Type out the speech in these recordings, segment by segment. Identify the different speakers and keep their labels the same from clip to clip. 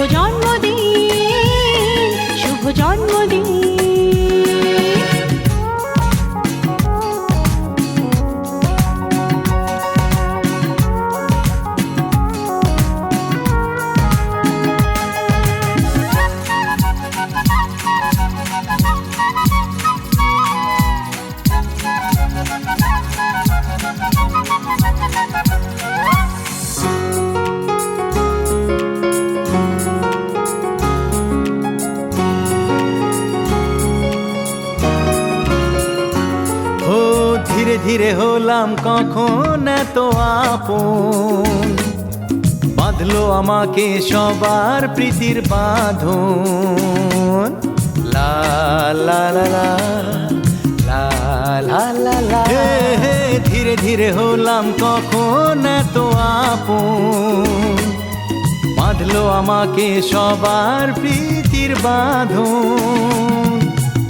Speaker 1: Goyon ধীরে ধীরে হলাম কখন এত আপন? বাঁধলো আমাকে সবার প্রীতির বাঁধন।
Speaker 2: লা লা লা লা লা
Speaker 1: ধীরে ধীরে হলাম কখন এত আপন? বাঁধলো আমাকে সবার প্রীতির বাঁধন।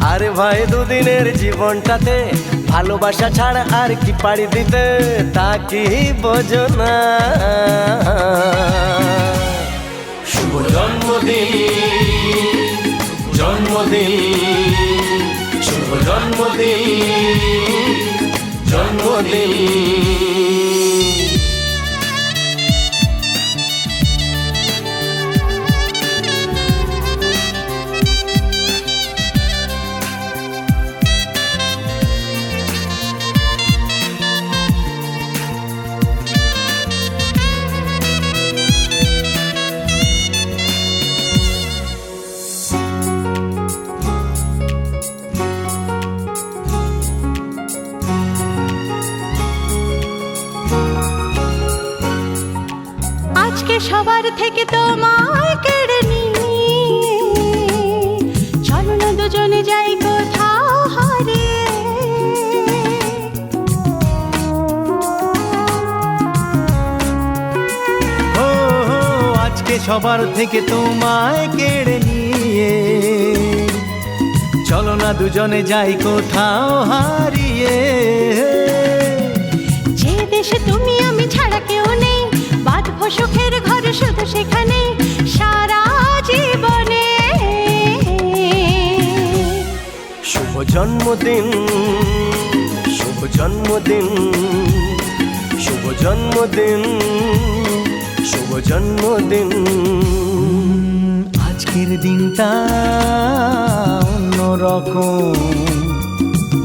Speaker 2: আরে ভাই, দুদিনের জীবনটাতে ভালোবাসা ছাড়া আর কি পাড়ি দিতে তা কি বোঝো না। শুভ জন্মদিন জন্মদিন, শুভ জন্মদিন জন্মদিন।
Speaker 3: সবার থেকে তোমায় কেড়ে নিয়ে। চলো না দুজনে যাই কোথাও হারিয়ে।
Speaker 1: ও আজকে সবার থেকে তোমায় কেড়ে নিয়ে। চলো না দুজনে যাই কোথাও হারিয়ে।
Speaker 3: যে দেশে তুমি আমি ছাড়া কেউ নেই বাঁধবো সুখের
Speaker 2: জন্মদিন, শুভ জন্মদিন শুভ জন্মদিন শুভ জন্মদিন।
Speaker 1: আজকের দিনটা অন্যরকম।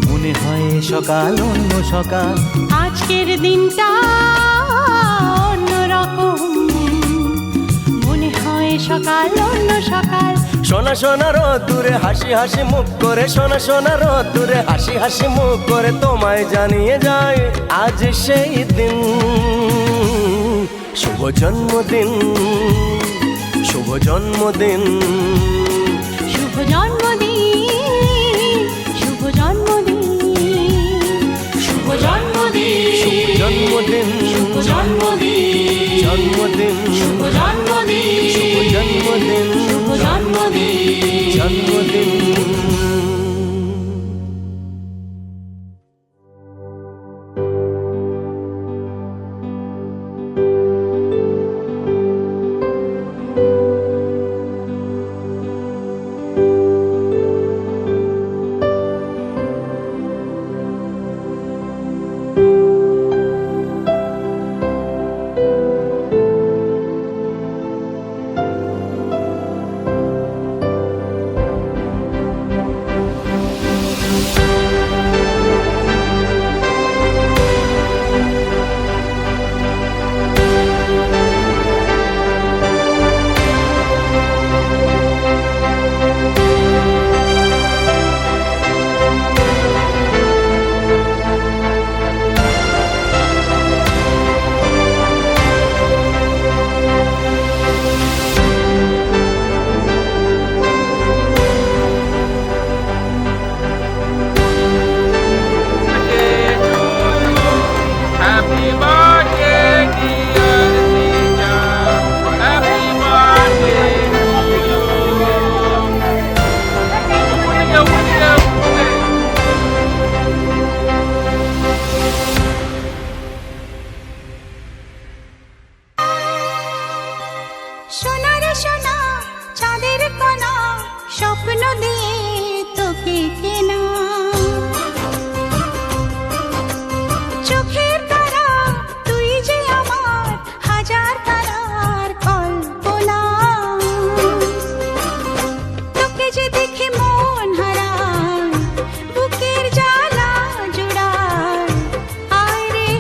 Speaker 1: মনে হয় সকাল, অন্য সকাল।
Speaker 3: আজকের দিনটা অন্যরকম। মনে হয় সকাল, অন্য সকাল।
Speaker 2: সোনা সোনা দূরে হাসি হাসি মুখ করে সোনা সোনা দূরে হাসি হাসি মুখ করে তোমায় জানিয়ে যায় আজ সেই দিন। শুভ জন্মদিন শুভ জন্মদিন।
Speaker 3: শুভ জন্মদিন শুভ জন্মদিন শুভ জন্মদিন
Speaker 2: শুভ জন্মদিন
Speaker 3: শুভ জন্মদিন
Speaker 2: জন্মদিন।
Speaker 3: শুভ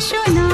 Speaker 3: show now.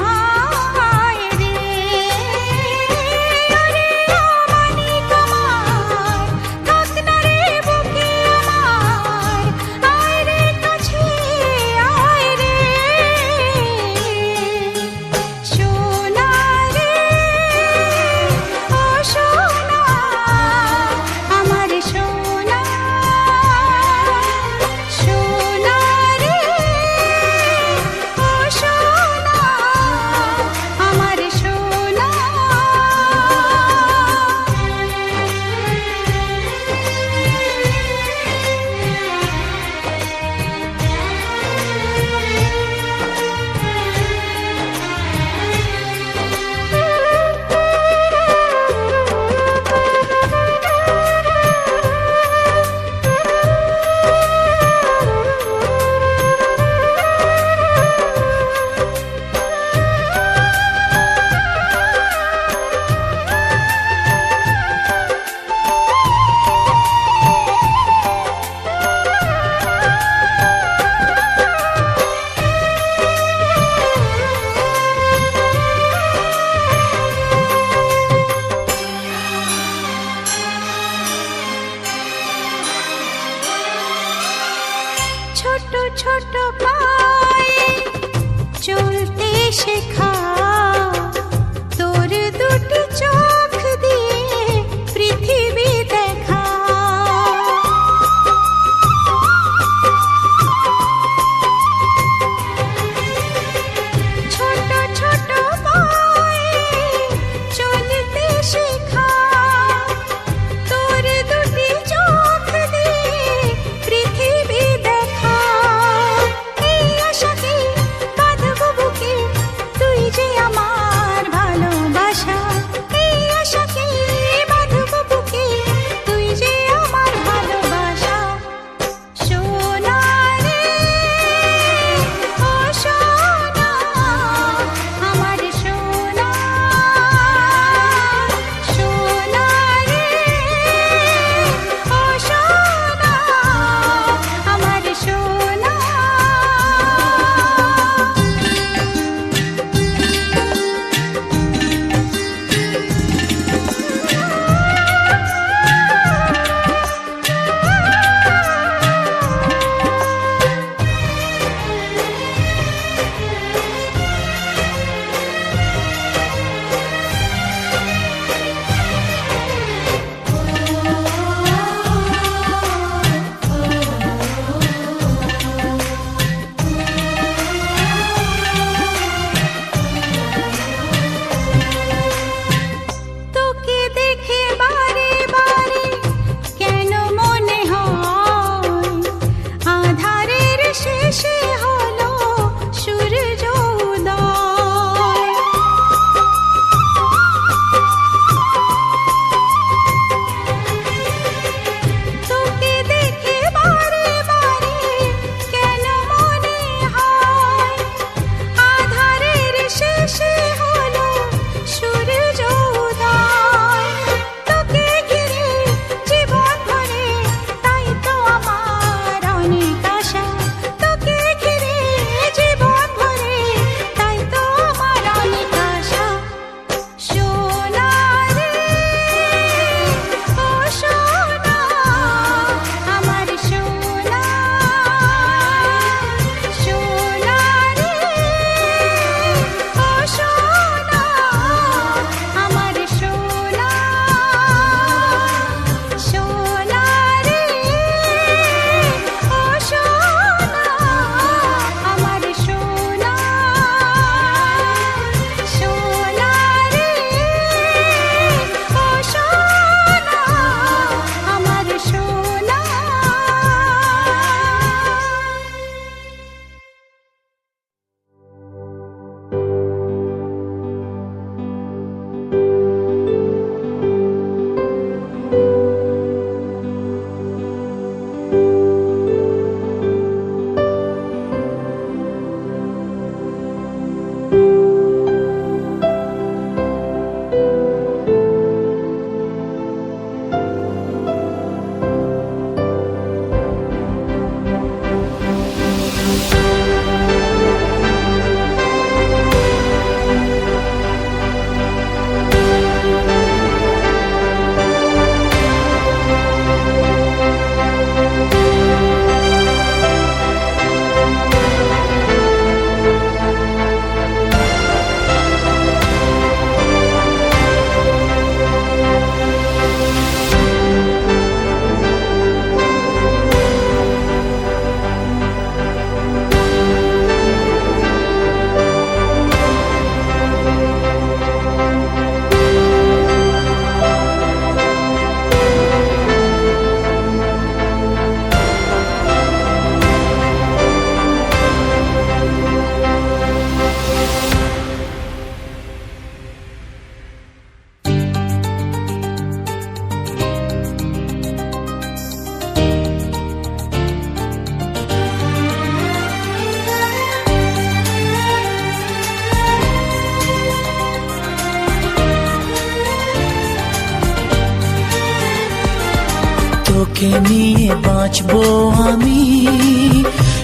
Speaker 3: তোকে নিয়ে বাঁচবো আমি।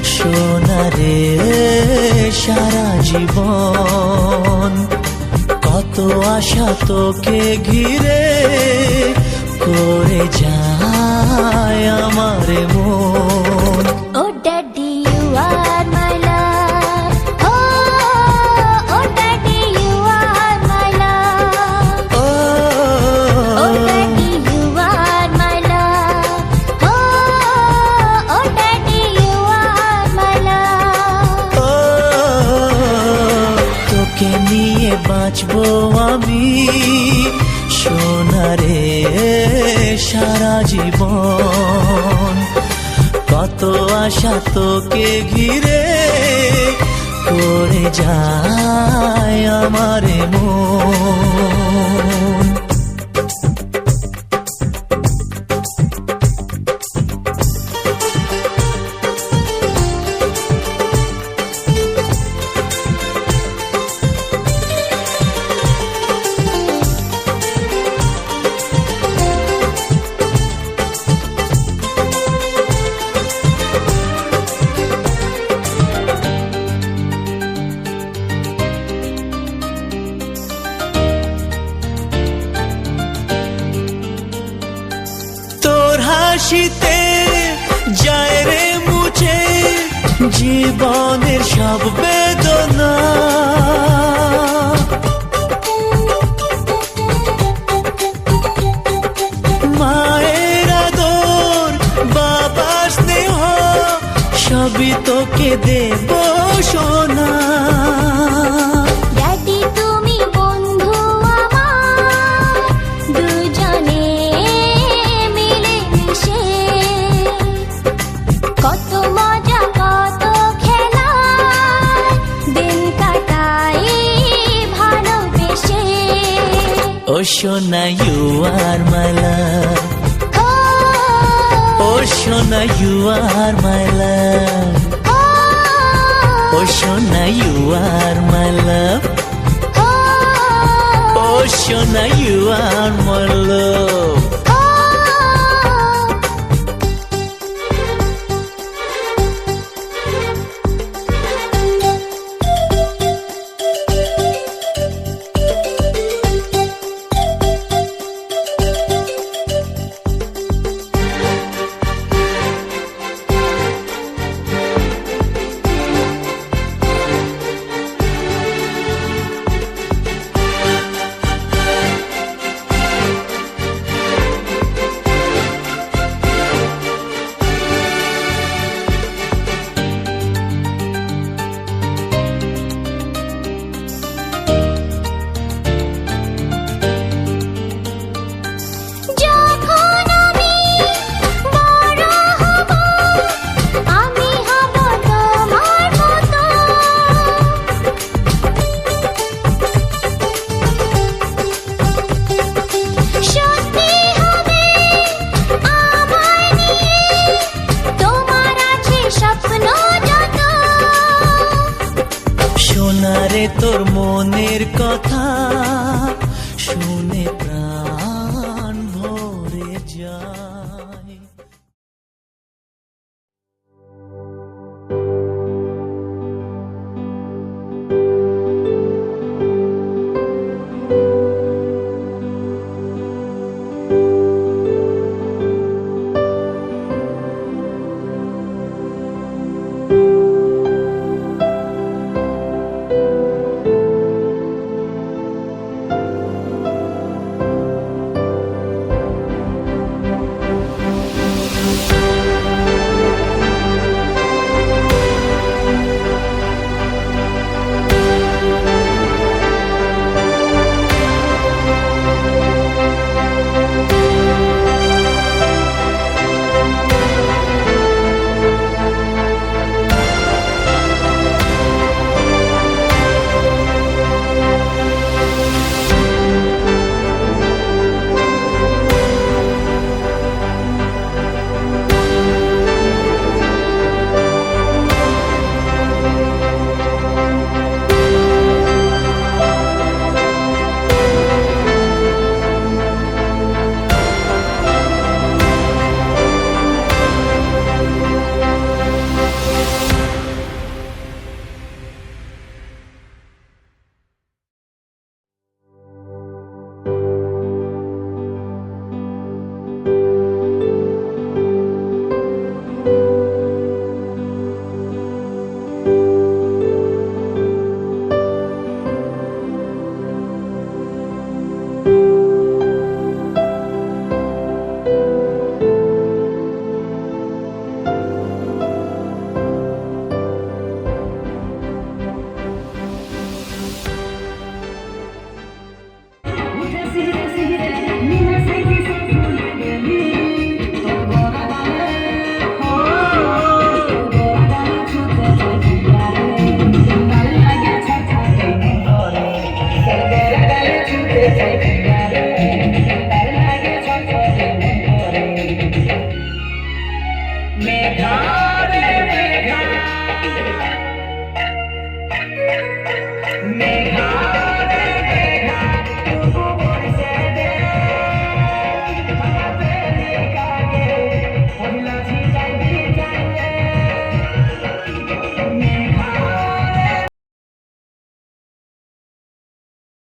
Speaker 3: সোনারে সারা জীবন। কত আশা তোকে ঘিরে করে যায় আমার মন। ও ড্যাডি
Speaker 1: ইউ আর বাঁচবো আমি। সোনারে সারা জীবন। কত আশা তোকে ঘিরে করে যায় আমার মন।
Speaker 3: দেব সোনা Oshona, you
Speaker 4: are my love. Oshona, you are my love. you are my love. Oh, Shona, you are my love.